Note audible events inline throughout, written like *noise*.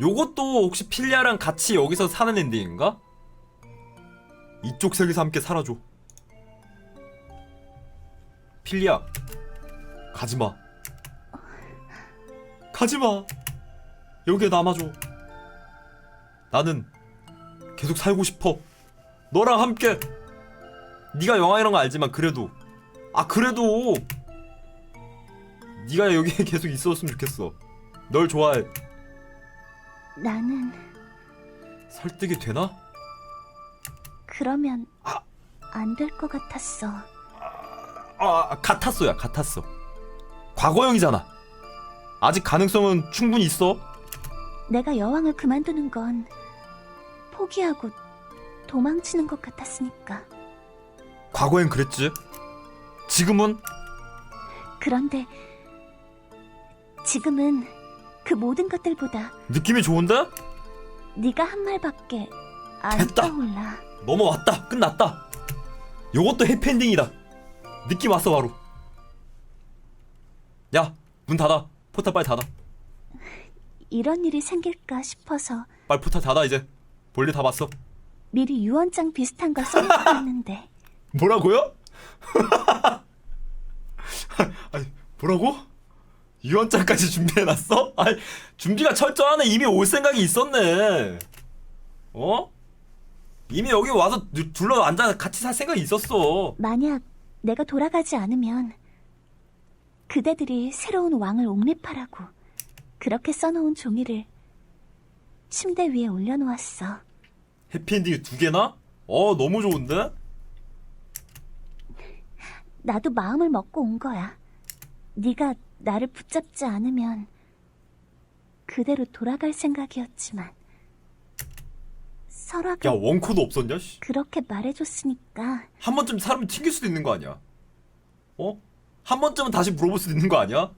요것도 혹시 필리아랑 같이 여기서 사는 엔딩인가? 이쪽 세계에서 함께 살아줘. 필리아, 가지마. 가지마. 여기에 남아줘. 나는 계속 살고 싶어. 너랑 함께. 네가 영화이란 거 알지만 그래도 아 그래도 네가 여기에 *laughs* 계속 있었으면 좋겠어. 널 좋아해. 나는 설득이 되나? 그러면 아. 안 될 것 같았어. 아, 같았어야, 같았어. 과거형이잖아. 아직 가능성은 충분히 있어. 내가 여왕을 그만두는 건 포기하고 도망치는 것 같았으니까. 과거엔 그랬지. 지금은 그런데 지금은 그 모든 것들보다 느낌이 좋은데? 네가 한 말밖에 안 됐다. 떠올라. 넘어왔다. 끝났다. 요것도 해피엔딩이다. 느낌 왔어, 바로. 야, 문 닫아. 포탈 빨리 닫아. 이런 일이 생길까 싶어서 빨리 포탈 닫아, 이제. 볼일 다 봤어. 미리 유언장 비슷한 걸 써놓았는데 *laughs* 뭐라고요? *laughs* 아니, 뭐라고? 유언장까지 *laughs* 준비해놨어? 아니, 준비가 철저하네. 이미 올 생각이 있었네. 어? 이미 여기 와서 누- 둘러 앉아 같이 살 생각이 있었어. 만약 내가 돌아가지 않으면 그대들이 새로운 왕을 옹립하라고 그렇게 써놓은 종이를 침대 위에 올려놓았어. 해피엔딩이 두 개나? 어, 너무 좋은데? 나도 마음을 먹고 온 거야. 네가 나를 붙잡지 않으면 그대로 돌아갈 생각이었지만 설화가 야, 원코도 없었냐? 씨. 그렇게 말해줬으니까 한 번쯤 사람이 튕길 수도 있는 거 아니야? 어? 한 번쯤은 다시 물어볼 수도 있는 거 아니야?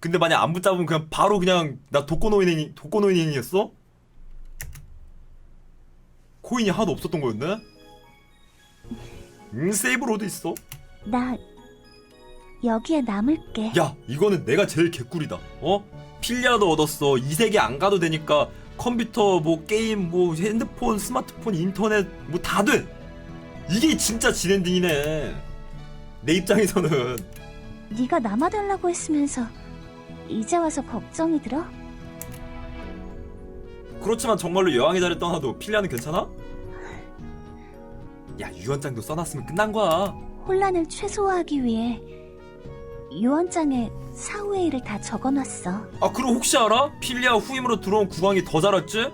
근데 만약 안 붙잡으면 그냥 바로 그냥 나 독거노인이 독거노인이었어? 코인이 하나도 없었던 거였네? 응 세이브 로드 있어 나 여기에 남을게. 야 이거는 내가 제일 개꿀이다 어? 필리아도 얻었어 이 세계 안 가도 되니까 컴퓨터 뭐 게임 뭐 핸드폰 스마트폰 인터넷 뭐 다 돼 이게 진짜 진엔딩이네 내 입장에서는 네가 남아달라고 했으면서 이제 와서 걱정이 들어? 그렇지만 정말로 여왕의 자리를 떠나도 필리아는 괜찮아? 야 유언장도 써놨으면 끝난 거야 혼란을 최소화하기 위해 유언장에 사후의 일을 다 적어놨어. 아 그럼 혹시 알아? 필리아 후임으로 들어온 국왕이 더 잘했지?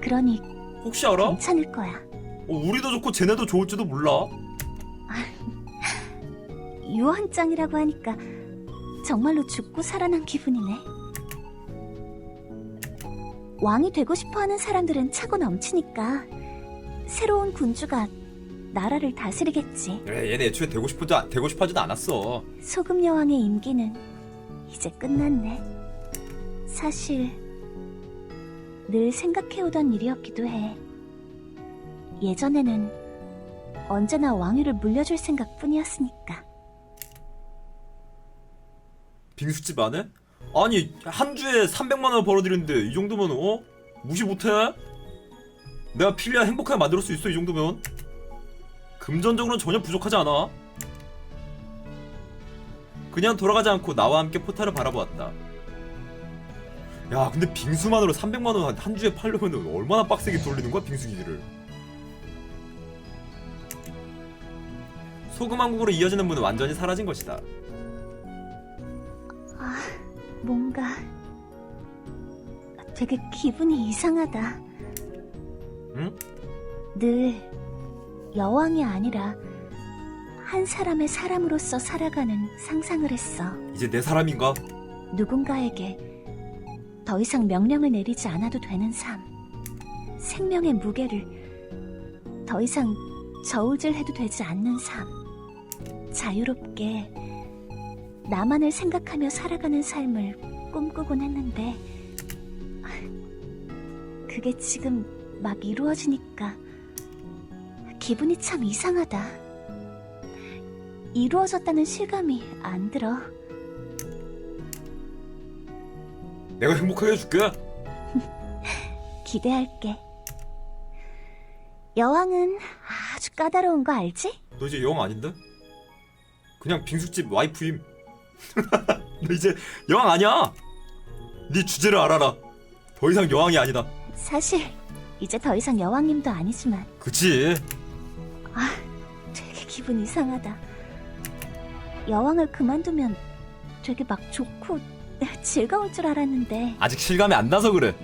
그러니 혹시 알아? 괜찮을 거야. 어, 우리도 좋고 쟤네도 좋을지도 몰라 *laughs* 유언장이라고 하니까 정말로 죽고 살아난 기분이네. 왕이 되고 싶어 하는 사람들은 차고 넘치니까 새로운 군주가 나라를 다스리겠지. 그래 얘네 애초에 되고 싶어지 되고 싶어하지도 않았어 소금 여왕의 임기는 이제 끝났네. 사실 늘 생각해오던 일이었기도 해. 예전에는 언제나 왕위를 물려줄 생각뿐이었으니까. 빙수집 안에? 아니 한 주에 300만 원 벌어들이는데 이 정도면 어? 무시 못해? 내가 필리아 행복하게 만들 수 있어 이 정도면 금전적으로는 전혀 부족하지 않아 그냥 돌아가지 않고 나와 함께 포탈을 바라보았다 야 근데 빙수만으로 300만 원한 주에 팔려면 얼마나 빡세게 돌리는 거야 빙수 기기를 소금 왕국으로 이어지는 문은 완전히 사라진 것이다 뭔가 되게 기분이 이상하다. 응? 늘 여왕이 아니라 한 사람의 사람으로서 살아가는 상상을 했어. 이제 내 사람인가? 누군가에게 더 이상 명령을 내리지 않아도 되는 삶. 생명의 무게를 더 이상 저울질해도 되지 않는 삶. 자유롭게 나만을 생각하며 살아가는 삶을 꿈꾸곤 했는데 그게 지금 막 이루어지니까 기분이 참 이상하다. 이루어졌다는 실감이 안 들어. 내가 행복하게 해줄게 *laughs* 기대할게. 여왕은 아주 까다로운 거 알지? 너 이제 여왕 아닌데? 그냥 빙수집 와이프임. *laughs* 너 이제 여왕 아니야. 네 주제를 알아라. 더 이상 여왕이 아니다. 사실 이제 더 이상 여왕님도 아니지만 그치? 되게 기분 이상하다. 여왕을 그만두면 되게 막 좋고 즐거울 줄 알았는데 아직 실감이 안 나서 그래.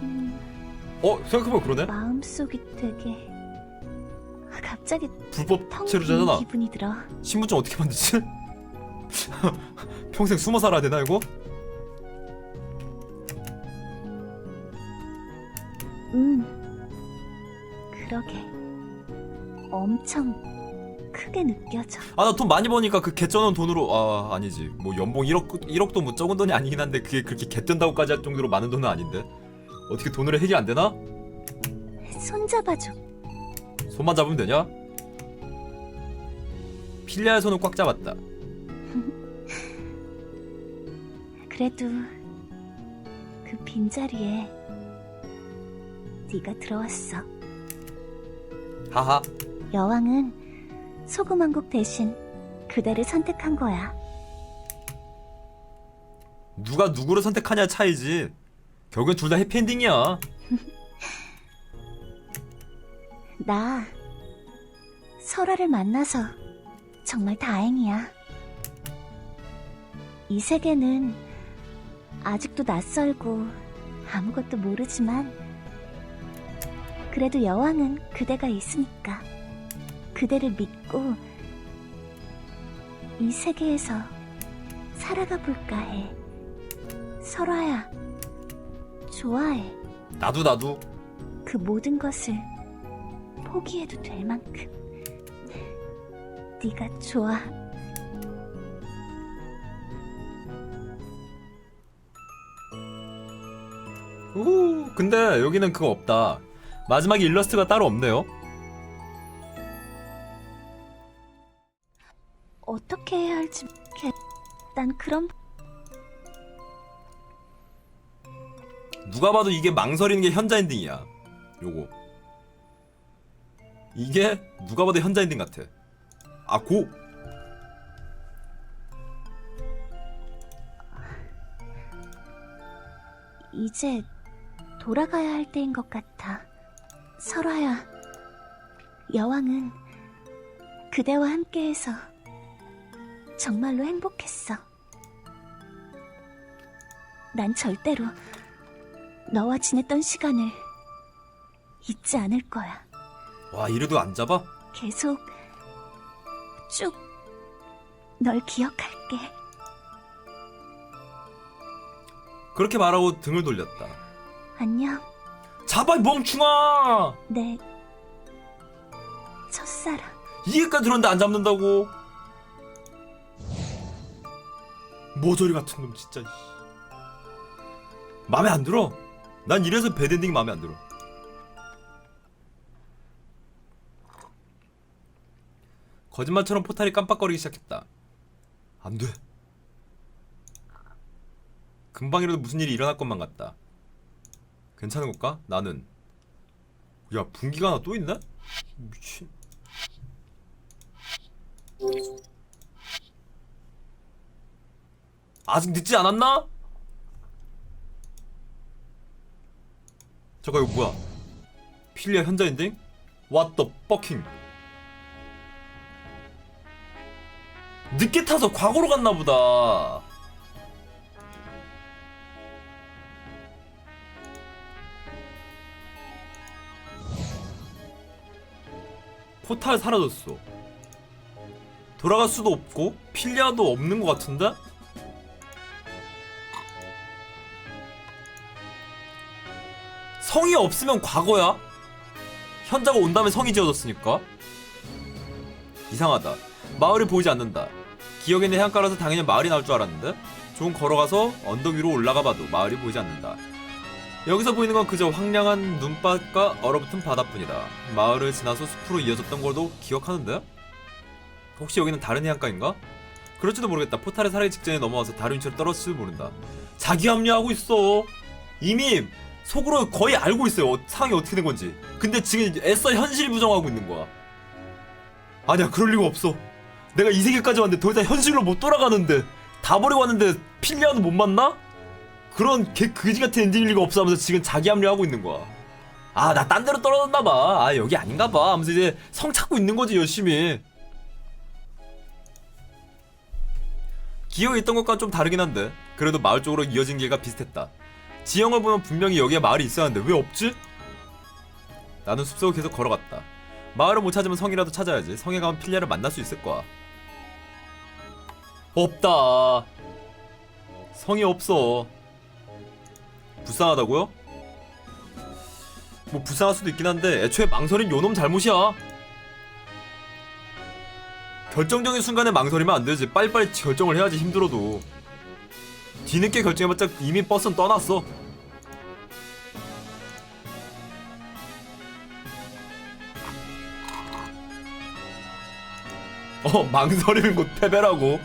음, 어 생각해보면 그러네. 마음속이 되게 갑자기 불법 텅빈 체류자잖아. 기분이 들어. 신분증 어떻게 만들지? 평생 숨어 살아야 되나 이거? 음, 그러게. 엄청 크게 느껴져. 아 나 돈 많이 버니까 그 개쩌는 돈으로 아 아니지 뭐 연봉 1억 1억도 뭐 적은 돈이 아니긴 한데 그게 그렇게 개뜬다고까지 할 정도로 많은 돈은 아닌데 어떻게 돈으로 해결 안 되나? 손잡아줘. 손만 잡으면 되냐? 필리아의 손을 꽉 잡았다. 그래도 그 빈자리에 네가 들어왔어. 하하. 여왕은 소금 왕국 대신 그대를 선택한 거야. 누가 누구를 선택하냐 차이지. 결국엔 둘 다 해피엔딩이야. *laughs* 나 설아를 만나서 정말 다행이야. 이 세계는 아직도 낯설고 아무것도 모르지만 그래도 여왕은 그대가 있으니까 그대를 믿고 이 세계에서 살아가 볼까 해. 설아야, 좋아해. 나도 나도. 그 모든 것을 포기해도 될 만큼 네가 좋아. 우 근데 여기는 그거 없다. 마지막에 일러스트가 따로 없네요. 할지 모르겠. 난 그런 누가 봐도 이게 망설이는 게 현자 엔딩이야. 요거. 이게 누가 봐도 현자 엔딩 같아. 아, 고! 이제 돌아가야 할 때인 것 같아. 설아야, 여왕은 그대와 함께해서 정말로 행복했어. 난 절대로 너와 지냈던 시간을 잊지 않을 거야. 와, 이래도 안 잡아? 계속 쭉 널 기억할게. 그렇게 말하고 등을 돌렸다. 안녕, 잡아, 이 멍충아! 내 첫사랑. 이해까지 들었는데 안 잡는다고. 모조리 같은 놈, 진짜. 맘에 안 들어. 난 이래서 배드엔딩 맘에 안 들어. 거짓말처럼 포탈이 깜빡거리기 시작했다. 안 돼. 금방이라도 무슨 일이 일어날 것만 같다. 괜찮은 걸까? 나는. 야, 분기가 하나 또 있네? 미친. 아직 늦지 않았나? 잠깐 이거 뭐야? 필리아 현자 엔딩? What the fucking? 늦게 타서 과거로 갔나 보다. 포탈 사라졌어. 돌아갈 수도 없고 필리아도 없는 것 같은데? 성이 없으면 과거야? 현자가 온 다음에 성이 지어졌으니까? 이상하다. 마을이 보이지 않는다. 기억에 있는 해안가라서 당연히 마을이 나올 줄 알았는데? 좀 걸어가서 언덕 위로 올라가 봐도 마을이 보이지 않는다. 여기서 보이는 건 그저 황량한 눈밭과 얼어붙은 바다뿐이다. 마을을 지나서 숲으로 이어졌던 걸도 기억하는데? 혹시 여기는 다른 해안가인가? 그럴지도 모르겠다. 포탈에 살기 직전에 넘어와서 다른 위치로 떨어질지도 모른다. 자기 합류하고 있어. 이미 속으로 거의 알고 있어요. 어, 상황이 어떻게 된 건지. 근데 지금 애써 현실 부정하고 있는 거야. 아니야, 그럴 리가 없어. 내가 이 세계까지 왔는데 더 이상 현실로 못 돌아가는데 다 버리고 왔는데 필리아도 못 만나? 그런 개 그지 같은 엔딩일 리가 없어 하면서 지금 자기 합리하고 있는 거야. 아, 나 딴 데로 떨어졌나 봐. 아, 여기 아닌가 봐. 하면서 이제 성 찾고 있는 거지, 열심히. 기억에 있던 것과는 좀 다르긴 한데 그래도 마을 쪽으로 이어진 길가 비슷했다. 지형을 보면 분명히 여기에 마을이 있어야 하는데 왜 없지? 나는 숲속을 계속 걸어갔다. 마을을 못 찾으면 성이라도 찾아야지. 성에 가면 필리아를 만날 수 있을 거야. 없다. 성이 없어. 불쌍하다고요? 뭐 불쌍할 수도 있긴 한데 애초에 망설인 요놈 잘못이야. 결정적인 순간에 망설이면 안 되지. 빨리빨리 결정을 해야지 힘들어도. 뒤늦게 결정해봤자 이미 버스는 떠났어. 어 망설이는 곧 패배라고.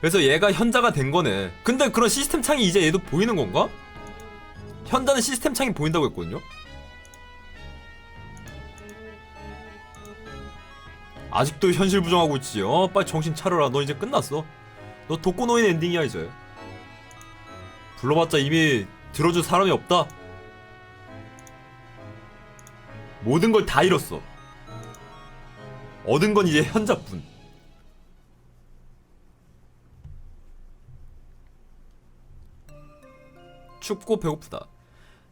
그래서 얘가 현자가 된 거네. 근데 그런 시스템 창이 이제 얘도 보이는 건가? 현자는 시스템 창이 보인다고 했거든요. 아직도 현실 부정하고 있지. 어, 빨리 정신 차려라. 너 이제 끝났어. 너 독고노인 엔딩이야 이제. 불러봤자 이미 들어줄 사람이 없다. 모든 걸 다 잃었어. 얻은 건 이제 현자뿐. 춥고 배고프다.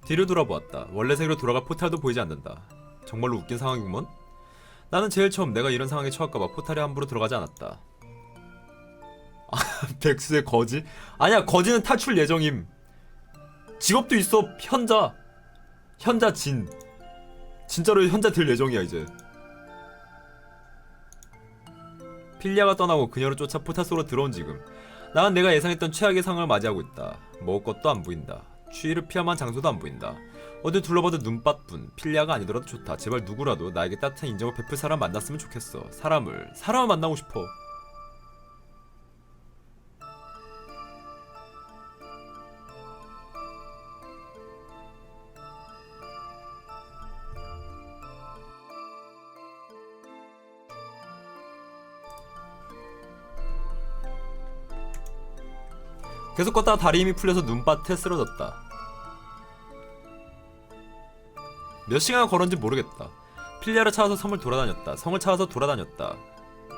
뒤를 돌아보았다. 원래 세계로 돌아갈 포탈도 보이지 않는다. 정말로 웃긴 상황이구먼. 나는 제일 처음 내가 이런 상황에 처할까봐 포탈에 함부로 들어가지 않았다. 아, *laughs* 백수의 거지? 아니야, 거지는 탈출 예정임. 직업도 있어, 현자. 현자 진. 진짜로 현자 될 예정이야, 이제. 필리아가 떠나고 그녀를 쫓아 포탈 속으로 들어온 지금. 나는 내가 예상했던 최악의 상황을 맞이하고 있다. 먹을 것도 안 보인다. 추위를 피할 장소도 안 보인다. 어디 둘러봐도 눈밭뿐 필리아가 아니더라도 좋다. 제발 누구라도 나에게 따뜻한 인정을 베풀 사람 만났으면 좋겠어. 사람을 사람을 만나고 싶어. 계속 걷다가 다리 힘이 풀려서 눈밭에 쓰러졌다 몇 시간 걸었는지 모르겠다. 필리아를 찾아서 섬을 돌아다녔다. 성을 찾아서 돌아다녔다.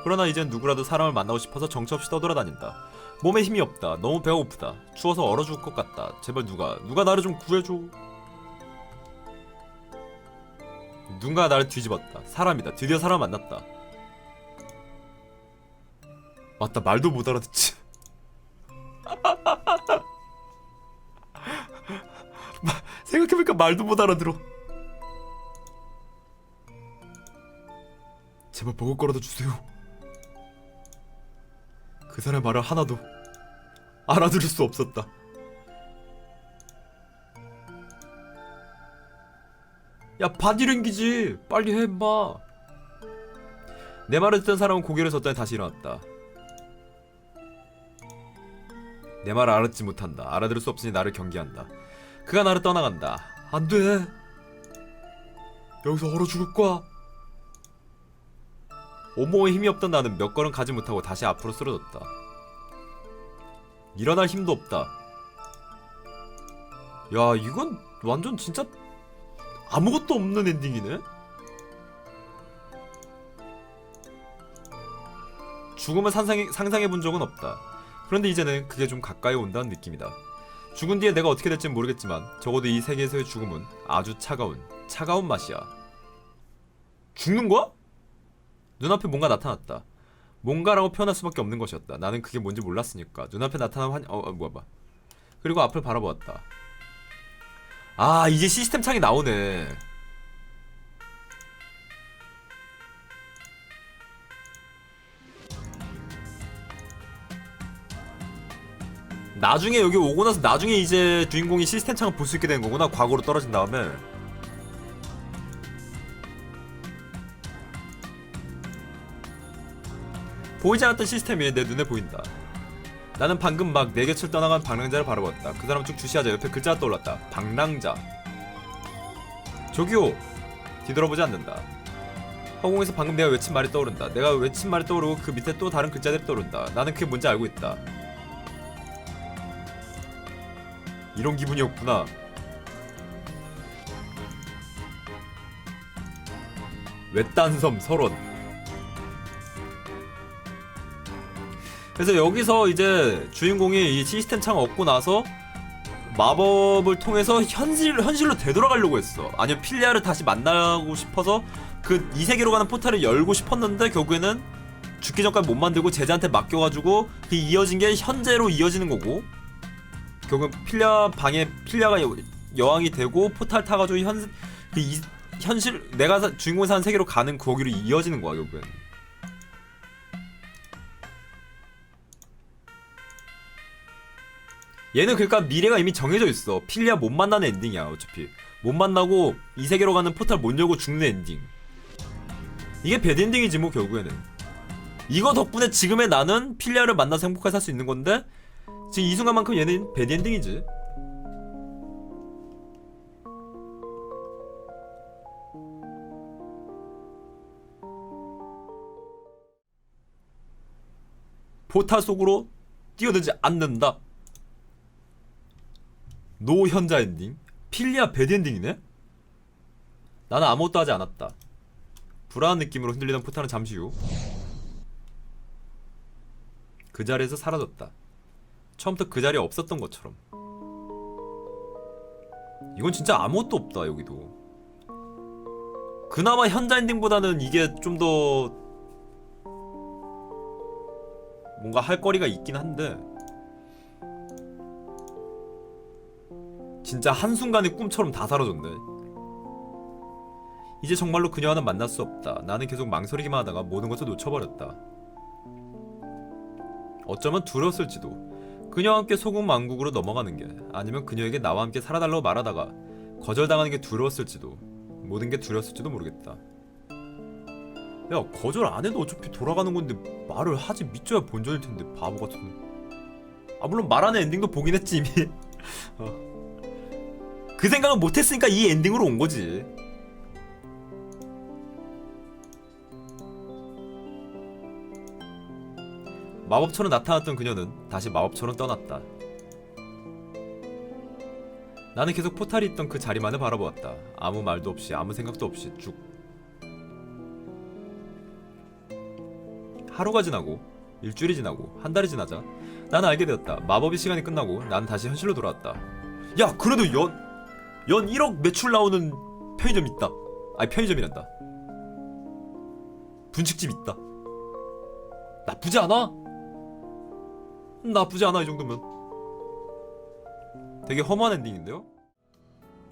그러나 이젠 누구라도 사람을 만나고 싶어서 정처 없이 떠돌아다닌다. 몸에 힘이 없다. 너무 배가 고프다. 추워서 얼어 죽을 것 같다. 제발 누가 누가 나를 좀 구해줘. 누가 나를 뒤집었다. 사람이다. 드디어 사람 만났다. 맞다. 말도 못 알아듣지. *laughs* 마- 생각해보니까 말도 못 알아들어. 제발 먹을 거라도 주세요. 그 사람의 말을 하나도 알아들을 수 없었다. 야, 바디랭귀지! 빨리 해, 임마! 내 말을 듣던 사람은 고개를 젓더니 다시 일어났다. 내 말을 알아듣지 못한다. 알아들을 수 없으니 나를 경계한다. 그가 나를 떠나간다. 안 돼! 여기서 얼어 죽을 거야! 온몸에 힘이 없던 나는 몇 걸음 가지 못하고 다시 앞으로 쓰러졌다. 일어날 힘도 없다. 야, 이건 완전 진짜 아무것도 없는 엔딩이네? 죽음을 상상해, 상상해 본 적은 없다. 그런데 이제는 그게 좀 가까이 온다는 느낌이다. 죽은 뒤에 내가 어떻게 될지는 모르겠지만 적어도 이 세계에서의 죽음은 아주 차가운, 차가운 맛이야. 죽는 거야? 눈앞에 뭔가 나타났다. 뭔가라고 표현할 수밖에 없는 것이었다. 나는 그게 뭔지 몰랐으니까. 눈앞에 나타난 환... 어, 어 뭐야 봐. 그리고 앞을 바라보았다. 아 이제 시스템 창이 나오네. 나중에 여기 오고 나서 나중에 이제 주인공이 시스템 창을 볼 수 있게 되는 거구나. 과거로 떨어진 다음에. 보이지 않았던 시스템이 내 눈에 보인다. 나는 방금 막내 곁을 떠나간 방랑자를 바라봤다. 그 사람 쭉 주시하자 옆에 글자가 떠올랐다. 방랑자. 저기요. 뒤돌아보지 않는다. 허공에서 방금 내가 외친 말이 떠오른다. 내가 외친 말이 떠오르고 그 밑에 또 다른 글자들이 떠오른다. 나는 그게 뭔지 알고 있다. 이런 기분이었구나. 외딴섬 설원. 그래서 여기서 이제 주인공이 이 시스템 창을 얻고 나서 마법을 통해서 현실 현실로 되돌아가려고 했어. 아니면 필리아를 다시 만나고 싶어서 그 이 세계로 가는 포탈을 열고 싶었는데 결국에는 죽기 전까지 못 만들고 제자한테 맡겨가지고 그 이어진 게 현재로 이어지는 거고 결국 필리아 방에 필리아가 여, 여왕이 되고 포탈 타가지고 현 그 이, 현실 내가 사, 주인공이 사는 세계로 가는 거기로 이어지는 거야 결국엔. 얘는 그러니까 미래가 이미 정해져 있어. 필리아 못 만나는 엔딩이야 어차피. 못 만나고 이 세계로 가는 포탈 못 열고 죽는 엔딩. 이게 배드 엔딩이지 뭐 결국에는. 이거 덕분에 지금의 나는 필리아를 만나서 행복하게 살 수 있는 건데 지금 이 순간만큼 얘는 배드 엔딩이지. 포탈 속으로 뛰어들지 않는다. 노현자 엔딩? 필리아 배드 엔딩이네? 나는 아무것도 하지 않았다. 불안한 느낌으로 흔들리던 포탈은 잠시 후 그 자리에서 사라졌다. 처음부터 그 자리에 없었던 것처럼. 이건 진짜 아무것도 없다 여기도. 그나마 현자 엔딩보다는 이게 좀 더 뭔가 할 거리가 있긴 한데 진짜 한순간의 꿈처럼 다 사라졌네. 이제 정말로 그녀와는 만날 수 없다. 나는 계속 망설이기만 하다가 모든 것을 놓쳐버렸다. 어쩌면 두려웠을지도. 그녀와 함께 소금 왕국으로 넘어가는 게 아니면 그녀에게 나와 함께 살아달라고 말하다가 거절당하는 게 두려웠을지도 모든 게 두려웠을지도 모르겠다. 야 거절 안 해도 어차피 돌아가는 건데 말을 하지 믿져야 본전일 텐데 바보 같은. 아 물론 말하는 엔딩도 보긴 했지 이미. *laughs* 어. 그 생각을 못했으니까 이 엔딩으로 온 거지. 마법처럼 나타났던 그녀는 다시 마법처럼 떠났다. 나는 계속 포탈이 있던 그 자리만을 바라보았다. 아무 말도 없이 아무 생각도 없이 쭉. 하루가 지나고 일주일이 지나고 한 달이 지나자 나는 알게 되었다. 마법의 시간이 끝나고 난 다시 현실로 돌아왔다. 야 그래도 연, 연 1억 매출 나오는 편의점 있다. 아니 편의점이란다. 분식집 있다. 나쁘지 않아? 나쁘지 않아 이 정도면 되게 허무한 엔딩인데요?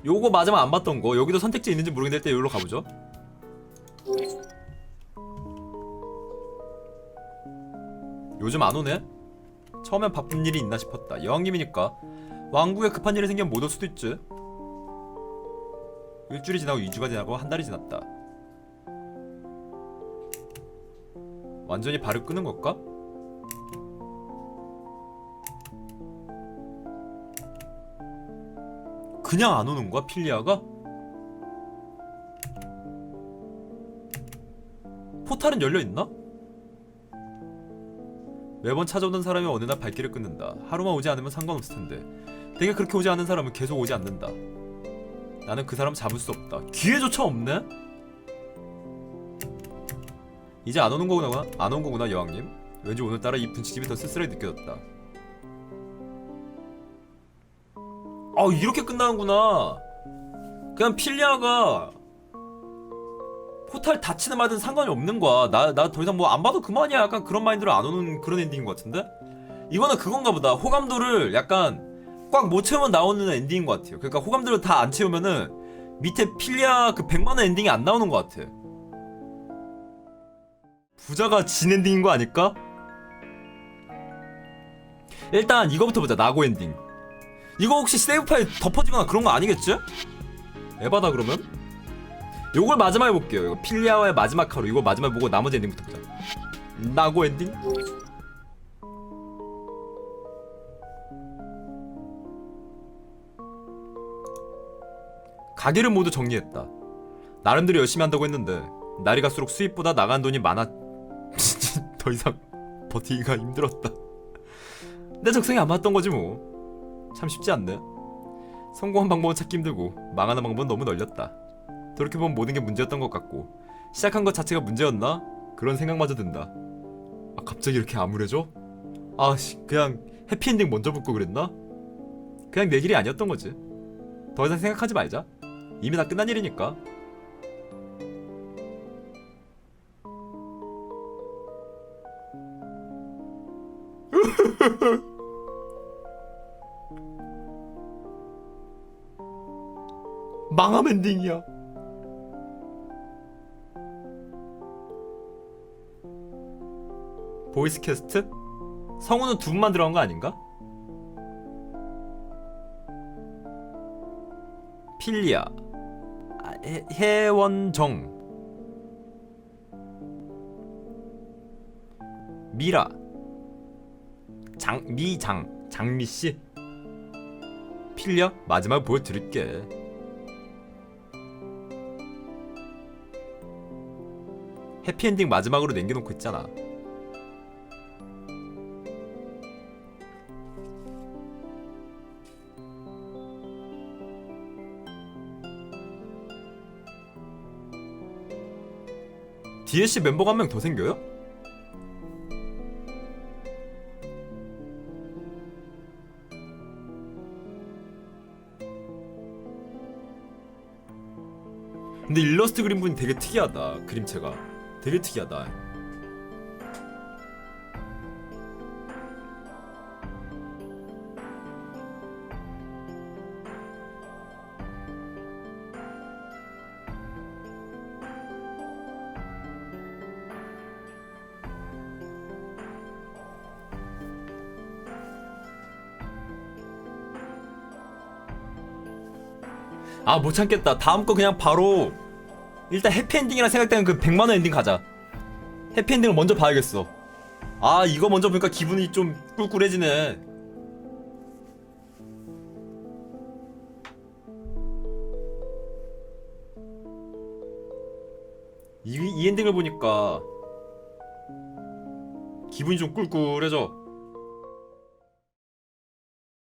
요거 마지막 안 봤던 거 여기도 선택지 있는지 모르겠는데 일단 여기로 가보죠 요즘 안 오네? 처음엔 바쁜 일이 있나 싶었다 여왕님이니까 왕국에 급한 일이 생기면 못 올 수도 있지 일주일이 지나고 2주가 지나고 한 달이 지났다 완전히 발을 끄는 걸까? 그냥 안 오는 거야 필리아가? 포탈은 열려 있나? 매번 찾아오는 사람이 어느 날 발길을 끊는다. 하루만 오지 않으면 상관없을 텐데. 되게 그렇게 오지 않는 사람은 계속 오지 않는다. 나는 그 사람 잡을 수 없다. 기회조차 없네? 이제 안 오는 거구나, 안 온 거구나, 여왕님. 왠지 오늘따라 이 분식집이 더 쓸쓸하게 느껴졌다. 아 이렇게 끝나는구나. 그냥 필리아가 포탈 닫히는 말든 상관이 없는 거야. 나 나 더 이상 뭐 안 봐도 그만이야. 약간 그런 마인드로 안 오는 그런 엔딩인 것 같은데? 이거는 그건가 보다. 호감도를 약간 꽉 못 채우면 나오는 엔딩인 것 같아요. 그러니까 호감도를 다안 채우면은 밑에 필리아 그 100만 원 엔딩이 안 나오는 것 같아. 부자가 진 엔딩인 거 아닐까? 일단 이거부터 보자. 나고 엔딩. 이거 혹시 세이브 파일 덮어지거나 그런 거 아니겠지? 에바다 그러면? 요걸 마지막에 볼게요. 이거 필리아와의 마지막 하루. 이거 마지막에 보고 나머지 엔딩부터 보자. 나고 엔딩? 가게를 모두 정리했다. 나름대로 열심히 한다고 했는데 날이 갈수록 수입보다 나간 돈이 많아 *laughs* 더 이상 버티기가 힘들었다. 내 적성에 안 맞던 거지 뭐. 참 쉽지 않네. 성공한 방법은 찾기 힘들고 망하는 방법은 너무 널렸다. 돌이켜보면 모든 게 문제였던 것 같고 시작한 것 자체가 문제였나? 그런 생각마저 든다. 아 갑자기 이렇게 암울해져? 아 씨 그냥 해피엔딩 먼저 붙고 그랬나? 그냥 내 길이 아니었던 거지. 더 이상 생각하지 말자. 이미 다 끝난 일이니까. *laughs* 망함 엔딩이야. 보이스 캐스트? 성우는 두 분만 들어간 거 아닌가? 필리아 아, 해, 해원정. 미라. 장 미장 장미 씨. 필리아 마지막 보여드릴게. 해피엔딩 마지막으로 남겨놓고 있잖아 DLC 멤버가 한 명 더 생겨요? 근데 일러스트 그린 분이 되게 특이하다 그림체가 되게 특이하다 아 못 참겠다. 다음 거 그냥 바로 일단 해피엔딩이라 생각되는 그 100만원 엔딩 가자. 해피엔딩을 먼저 봐야겠어. 아 이거 먼저 보니까 기분이 좀 꿀꿀해지네. 이, 이 엔딩을 보니까 기분이 좀 꿀꿀해져